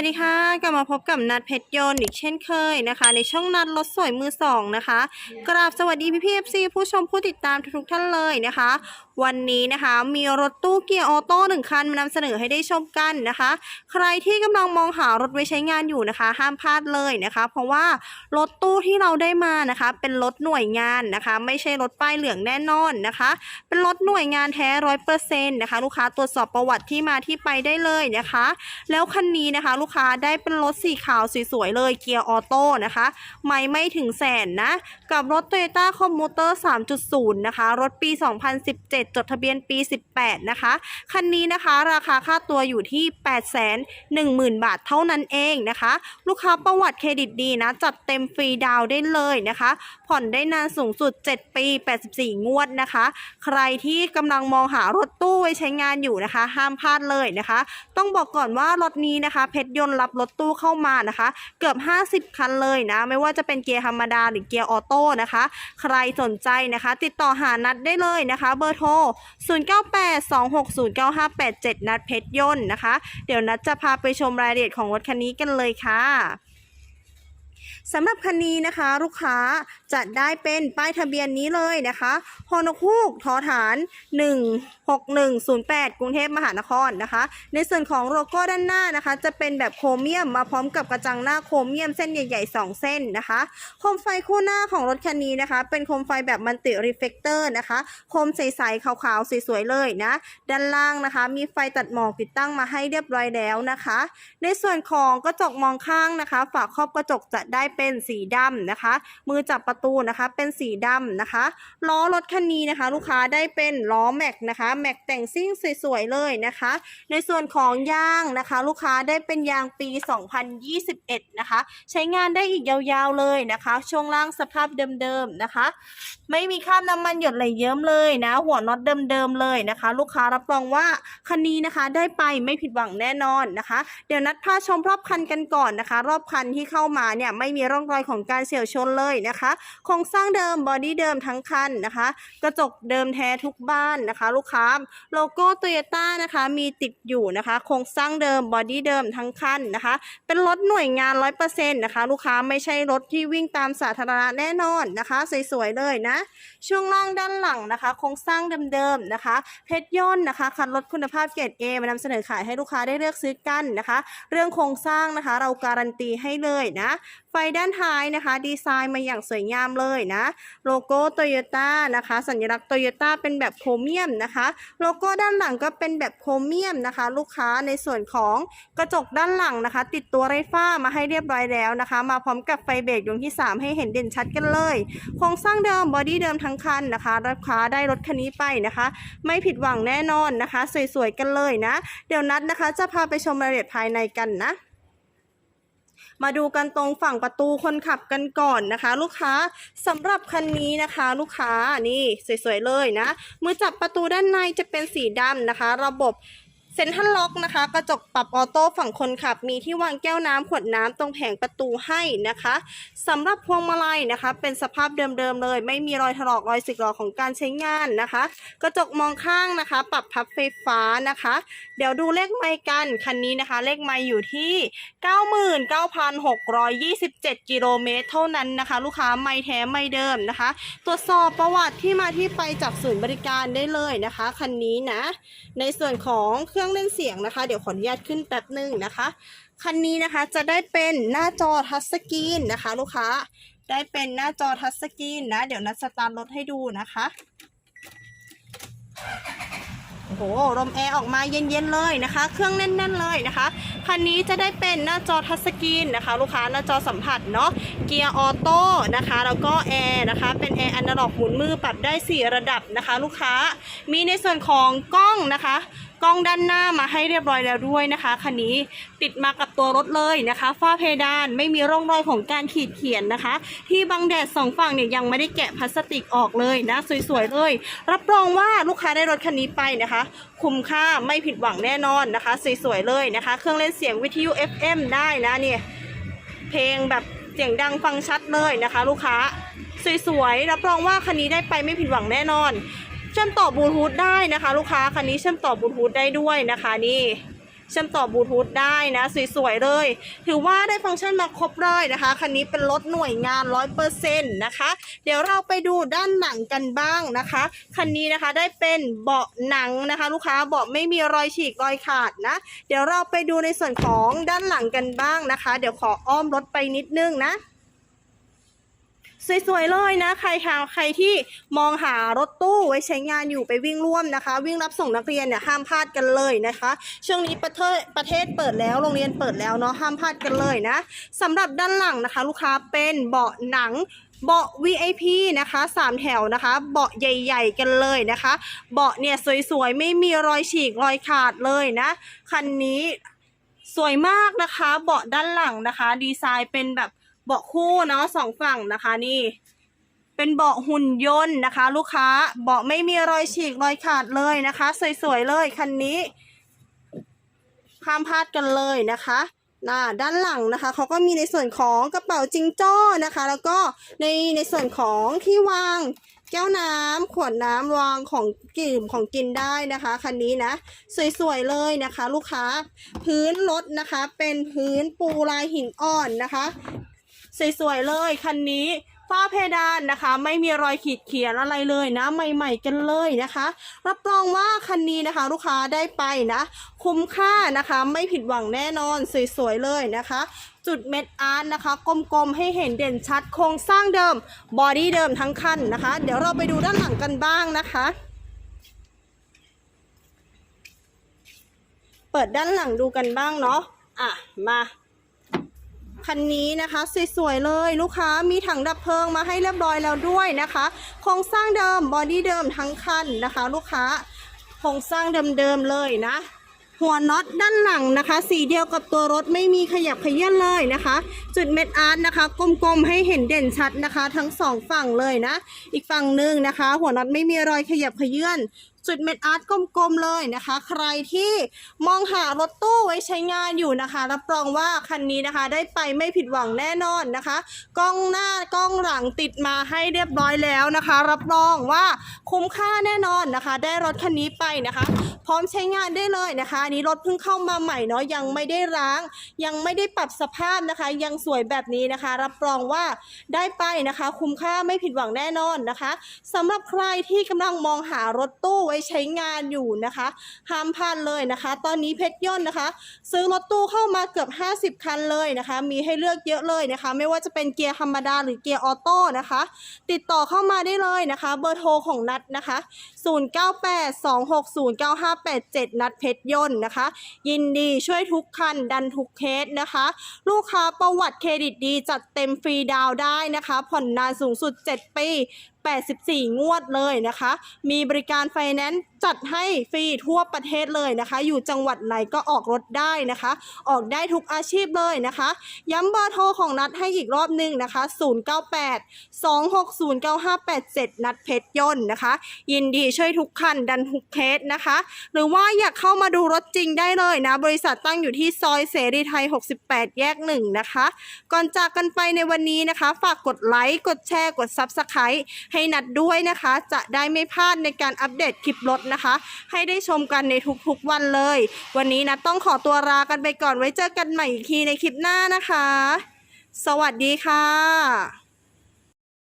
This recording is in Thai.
วัสดีค่ะ กลับมาพบกับนัดเพชรยนต์อีกเช่นเคยนะคะ ในช่องนัดรถสวยมือสองนะคะ กราบสวัสดีพี่พีเอฟซีผู้ชมผู้ติดตามทุกๆท่านเลยนะคะ วันนี้นะคะมีรถตู้เกียร์ออโต้หนึ่งคันมานำเสนอให้ได้ชมกันนะคะ ใครที่กำลังมองหารถไว้ใช้งานอยู่นะคะ ห้ามพลาดเลยนะคะ เพราะว่ารถตู้ที่เราได้มานะคะ เป็นรถหน่วยงานนะคะ ไม่ใช่รถป้ายเหลืองแน่นอนนะคะ เป็นรถหน่วยงานแท้ร้อยเปอร์เซ็นต์นะคะ ลูกค้าตรวจสอบประวัติที่มาที่ไปได้เลยนะคะ แล้วคันนี้นะคะลูกค้าได้เป็นรถสีขาวสวยๆเลยเกียร์ออโต้นะคะ ไม่ไม่ถึงแสนนะ กับรถ Toyota c o m m u t e r 3.0 นะคะ รถปี 2017 จดทะเบียนปี 18 นะคะ คันนี้นะคะราคาค่าตัวอยู่ที่ 810,000 บาทเท่านั้นเองนะคะ ลูกค้าประวัติเครดิตดีนะ จัดเต็มฟรีดาวได้เลยนะคะ ผ่อนได้นานสูงสุด 7 ปี 84 งวดนะคะ ใครที่กำลังมองหารถตู้ไว้ใช้งานอยู่นะคะ ห้ามพลาดเลยนะคะ ต้องบอกก่อนว่ารถนี้นะคะเพชรยนต์รับรถตู้เข้ามานะคะ เกือบ 50 คันเลยนะ ไม่ว่าจะเป็นเกียร์ธรรมดาหรือเกียร์ออโต้นะคะ ใครสนใจนะคะ ติดต่อหานัดได้เลยนะคะ เบอร์โทร 0982609587 นัดเพชรยนต์นะคะ เดี๋ยวนัดจะพาไปชมรายละเอียดของรถคันนี้กันเลยค่ะ สำหรับคันนี้นะคะลูกค้าจะได้เป็นป้ายทะเบียนนี้เลยนะคะฮอนคูกทอฐาน 16108 กรุงเทพมหานครนะคะ ในส่วนของโลโก้ด้านหน้านะคะ จะเป็นแบบโครเมียมมาพร้อมกับกระจังหน้าโครเมียมเส้นใหญ่ ๆ 2 เส้นนะคะโคมไฟคู่หน้าของรถคันนี้นะคะ เป็นโคมไฟแบบมันติรีเฟกเตอร์นะคะโคมใสๆขาวๆสวยๆเลยนะด้านล่างนะคะ มีไฟตัดหมอกติดตั้งมาให้เรียบร้อยแล้วนะคะ ในส่วนของกระจกมองข้างนะคะ ฝาครอบกระจกจะได้เป็นสีดำนะคะ มือจับประตูนะคะ เป็นสีดำนะคะ ล้อรถคันนี้นะคะ ลูกค้าได้เป็นล้อแม็กนะคะแม็กแต่งซิ่งสวยๆเลยนะคะ ในส่วนของยางนะคะ ลูกค้าได้เป็นยางปี 2021 นะคะ ใช้งานได้อีกยาวๆเลยนะคะ ช่วงล่างสภาพเดิมๆนะคะ ไม่มีคราบน้ำมันหยดไหลเยิ้มเลยนะ หัวน็อตเดิมๆเลยนะคะ ลูกค้ารับรองว่าคันนี้นะคะได้ไปไม่ผิดหวังแน่นอนนะคะ เดี๋ยวนัดพาชมรอบคันกันก่อนนะคะ รอบคันที่เข้ามาเนี่ยไม่มีร่องรอยของการเฉี่ยวชนเลยนะคะโครงสร้างเดิมบอดี้เดิมทั้งคันนะคะ กระจกเดิมแท้ทุกบ้านนะคะ ลูกค้าโลโก้โตโยต้านะคะมีติดอยู่นะคะโครงสร้างเดิมบอดี้เดิมทั้งคันนะคะ เป็นรถหน่วยงาน 100%นะคะ ลูกค้าไม่ใช่รถที่วิ่งตามสาธารณะแน่นอนนะคะสวยๆเลยนะ ช่วงล่างด้านหลังนะคะ โครงสร้างเดิมๆนะคะ เพชรย่นต์นะคะคันรถคุณภาพเกรด A มานำเสนอขายให้ลูกค้าได้เลือกซื้อกันนะคะ เรื่องโครงสร้างนะคะ เราการันตีให้เลยนะไฟด้านท้ายนะคะ ดีไซน์มาอย่างสวยงามเลยนะ โลโก้โตโยต้านะคะ สัญลักษณ์โตโยต้าเป็นแบบโครเมียมนะคะ โลโก้ด้านหลังก็เป็นแบบโครเมียมนะคะ ลูกค้าในส่วนของกระจกด้านหลังนะคะ ติดตัวไรฟ้ามาให้เรียบร้อยแล้วนะคะ มาพร้อมกับไฟเบรกดวงที่ 3 ให้เห็นเด่นชัดกันเลยโครงสร้างเดิมบอดี้เดิมทั้งคันนะคะลูกค้าได้รถคันนี้ไปนะคะ ไม่ผิดหวังแน่นอนนะคะ สวยๆกันเลยนะ เดี๋ยวนัดนะคะจะพาไปชมรายละเอียดภายในกันนะ มาดูกันตรงฝั่งประตูคนขับกันก่อนนะคะ ลูกค้าสำหรับคันนี้นะคะ ลูกค้านี่สวยๆเลยนะมือจับประตูด้านในจะเป็นสีดำนะคะ ระบบ เซ็นทรัลล็อกนะคะ กระจกปรับออโต้ฝั่งคนขับ มีที่วางแก้วน้ำขวดน้ำตรงแผงประตูให้นะคะสำหรับพวงมาลัยนะคะ เป็นสภาพเดิมๆเลย ไม่มีรอยถลอกรอยสึกหรอของการใช้งานนะคะ กระจกมองข้างนะคะ ปรับพับไฟฟ้านะคะ เดี๋ยวดูเลขไมค์กันคันนี้นะคะ เลขไมค์อยู่ที่ 99,627 กิโลเมตรเท่านั้นนะคะ ลูกค้าไม่แท้ไม่เดิมนะคะ ตรวจสอบประวัติที่มาที่ไปจากศูนย์บริการได้เลยนะคะคันนี้นะในส่วนของเครื่องเล่นเสียงนะคะ เดี๋ยวขออนุญาตขึ้นแป๊บหนึ่งนะคะ คันนี้นะคะจะได้เป็นหน้าจอทัชสกรีนนะคะ ลูกค้า ได้เป็นหน้าจอทัชสกรีนนะ เดี๋ยวนัดสตาร์ทรถให้ดูนะคะ โอ้โหลมแอร์ออกมาเย็นๆเลยนะคะ เครื่องแน่นๆเลยนะคะ คันนี้จะได้เป็นหน้าจอทัชสกรีนนะคะ ลูกค้าหน้าจอสัมผัสเนาะ เกียร์ออโต้นะคะ แล้วก็แอร์นะคะ เป็นแอร์อนาล็อกหมุนมือปรับได้ 4 ระดับนะคะ ลูกค้า มีในส่วนของกล้องนะคะ กล้องด้านหน้ามาให้เรียบร้อยแล้วด้วยนะคะคันนี้ติดมากับตัวรถเลยนะคะฝ้าเพดานไม่มีร่องรอยของการขีดเขียนนะคะ ที่บังแดดสองฝั่งเนี่ยยังไม่ได้แกะพลาสติกออกเลยนะสวยๆเลย รับรองว่าลูกค้าได้รถคันนี้ไปนะคะ คุ้มค่าไม่ผิดหวังแน่นอนนะคะสวยๆเลยนะคะ เครื่องเล่นเสียงวิทยุ FM ได้นะเนี่ยเพลงแบบเสียงดังฟังชัดเลยนะคะ ลูกค้าสวยๆรับรองว่าคันนี้ได้ไปไม่ผิดหวังแน่นอน เชื่อมต่อบลูทูธได้นะคะ ลูกค้าคันนี้เชื่อมต่อบลูทูธได้ด้วยนะคะนี่เชื่อมต่อบลูทูธได้นะสวยๆเลย ถือว่าได้ฟังก์ชันมาครบเลยนะคะคันนี้เป็นรถหน่วยงาน100%นะคะ เดี๋ยวเราไปดูด้านหนังกันบ้างนะคะคันนี้นะคะได้เป็นเบาะหนังนะคะ ลูกค้าเบาะไม่มีรอยฉีกรอยขาดนะ เดี๋ยวเราไปดูในส่วนของด้านหลังกันบ้างนะคะ เดี๋ยวขออ้อมรถไปนิดนึงนะ สวยๆเลยนะ ใครค่ะใครที่มองหารถตู้ไว้ใช้งานอยู่ไปวิ่งร่วมนะคะ วิ่งรับส่งนักเรียนเนี่ยห้ามพลาดกันเลยนะคะ ช่วงนี้ประเทศประเทศเปิดแล้วโรงเรียนเปิดแล้วเนาะห้ามพลาดกันเลยนะสำหรับด้านหลังนะคะ ลูกค้าเป็นเบาะหนังเบาะ VIP นะคะสามแถวนะคะ เบาะใหญ่ ๆ กันเลยนะคะ เบาะเนี่ยสวยๆ ไม่มีรอยฉีกรอยขาดเลยนะ คันนี้สวยมากนะคะ เบาะด้านหลังนะคะ ดีไซน์เป็นแบบ เบาะคู่เนาะสองฝั่งนะคะนี่ เป็นเบาะหุ่นยนต์นะคะ ลูกค้าเบาะไม่มีรอยฉีกรอยขาดเลยนะคะ สวยๆเลยคันนี้ห้ามพลาดกันเลยนะคะน่าด้านหลังนะคะเขาก็มีในส่วนของกระเป๋าจิงโจ้นะคะ แล้วก็ในในส่วนของที่วางแก้วน้ำขวดน้ำวางของกินของกินได้นะคะคันนี้นะ สวยๆเลยนะคะ ลูกค้า พื้นรถนะคะ เป็นพื้นปูลายหินอ่อนนะคะ สวยๆเลยคันนี้ฝ้าเพดานนะคะ ไม่มีรอยขีดเขียนอะไรเลยนะ ใหม่ ๆ กันเลยนะคะ รับรองว่าคันนี้นะคะ ลูกค้าได้ไปนะ คุ้มค่านะคะ ไม่ผิดหวังแน่นอนสวยๆเลยนะคะ จุดเม็ดอาร์ตนะคะ กลมๆให้เห็นเด่นชัดโครงสร้างเดิมบอดี้เดิมทั้งคันนะคะ เดี๋ยวเราไปดูด้านหลังกันบ้างนะคะ เปิดด้านหลังดูกันบ้างเนาะอะมา คันนี้นะคะสวยๆเลยลูกค้ามีถังดับเพลิงมาให้เรียบร้อยแล้วด้วยนะคะ โครงสร้างเดิมบอดี้เดิมทั้งคันนะคะ ลูกค้าโครงสร้างเดิมๆเลยนะ หัวน็อตด้านหลังนะคะ สีเดียวกับตัวรถไม่มีขยับขยื่นเลยนะคะ จุดเม็ดอาร์ตนะคะกลมๆให้เห็นเด่นชัดนะคะ ทั้งสองฝั่งเลยนะ อีกฝั่งหนึ่งนะคะ หัวน็อตไม่มีรอยขยับขยื่น จุดเม็ดอาร์ตกลมๆเลยนะคะ ใครที่มองหารถตู้ไว้ใช้งานอยู่นะคะ รับรองว่าคันนี้นะคะ ได้ไปไม่ผิดหวังแน่นอนนะคะ กล้องหน้ากล้องหลังติดมาให้เรียบร้อยแล้วนะคะ รับรองว่าคุ้มค่าแน่นอนนะคะ ได้รถคันนี้ไปนะคะ พร้อมใช้งานได้เลยนะคะอันนี้รถเพิ่งเข้ามาใหม่เนาะยังไม่ได้ล้าง ยังไม่ได้ปรับสภาพนะคะ ยังสวยแบบนี้นะคะ รับรองว่าได้ไปนะคะ คุ้มค่าไม่ผิดหวังแน่นอนนะคะสำหรับใครที่กำลังมองหารถตู้ไว้ใช้งานอยู่นะคะ ห้ามพลาดเลยนะคะ ตอนนี้เพชรย่นต์นะคะ ซื้อรถตู้เข้ามาเกือบ 50 คันเลยนะคะ มีให้เลือกเยอะเลยนะคะ ไม่ว่าจะเป็นเกียร์ธรรมดาหรือเกียร์ออโต้นะคะ ติดต่อเข้ามาได้เลยนะคะ เบอร์โทรของนัดนะคะ 0982609587 นัดเพชรยนต์นะคะ ยินดีช่วยทุกคันดันทุกเคสนะคะ ลูกค้าประวัติเครดิตดีจัดเต็มฟรีดาวได้นะคะ ผ่อนนานสูงสุด 7 ปี 84 งวดเลยนะคะ มีบริการไฟแนนซ์จัดให้ฟรีทั่วประเทศเลยนะคะ อยู่จังหวัดไหนก็ออกรถได้นะคะ ออกได้ทุกอาชีพเลยนะคะ ย้ำเบอร์โทรของนัดให้อีกรอบหนึงนะคะ 098 2609587 นัดเพชรยนต์นะคะ ยินดีช่วยทุกคันดันทุกเคสนะคะ หรือว่าอยากเข้ามาดูรถจริงได้เลยนะ บริษัทตั้งอยู่ที่ซอยเสรีไทย 68 แยกหนึ่งนะคะ ก่อนจากกันไปในวันนี้นะคะ ฝากกดไลค์ กดแชร์ กด Subscribe ให้ให้นัดด้วยนะคะ จะได้ไม่พลาดในการอัปเดตคลิปรถนะคะ ให้ได้ชมกันในทุกๆวันเลย วันนี้นะต้องขอตัวลากันไปก่อนไว้เจอกันใหม่อีกทีในคลิปหน้านะคะ สวัสดีค่ะ